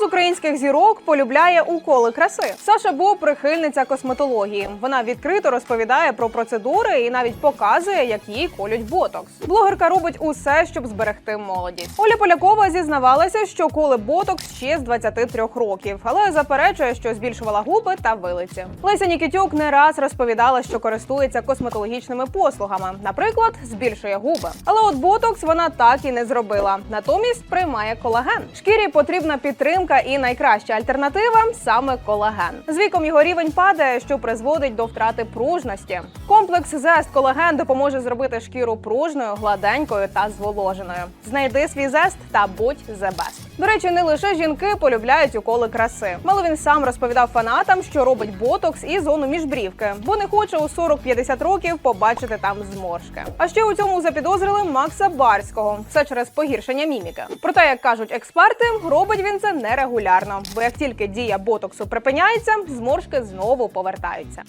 з українських зірок полюбляє уколи краси. Саша Бо прихильниця косметології. Вона відкрито розповідає про процедури і навіть показує, як їй колють ботокс. Блогерка робить усе, щоб зберегти молодість. Оля Полякова зізнавалася, що коле ботокс ще з 23 років, але заперечує, що збільшувала губи та вилиці. Леся Нікітюк не раз розповідала, що користується косметологічними послугами. Наприклад, збільшує губи. Але от ботокс вона так і не зробила. Натомість приймає колаген. Шкірі потрібна підтримка, і найкраща альтернатива саме колаген. З віком його рівень падає, що призводить до втрати пружності. Комплекс зест колаген допоможе зробити шкіру пружною, гладенькою та зволоженою. Знайди свій зест та будь the best. До речі, не лише жінки полюбляють уколи краси. Мало він сам розповідав фанатам, що робить ботокс і зону міжбрівки, бо не хоче у 40-50 років побачити там зморшки. А ще у цьому запідозрили Макса Барського. Все через погіршення міміки. Проте, як кажуть експерти, робить він це нерегулярно, бо як тільки дія ботоксу припиняється, зморшки знову повертаються.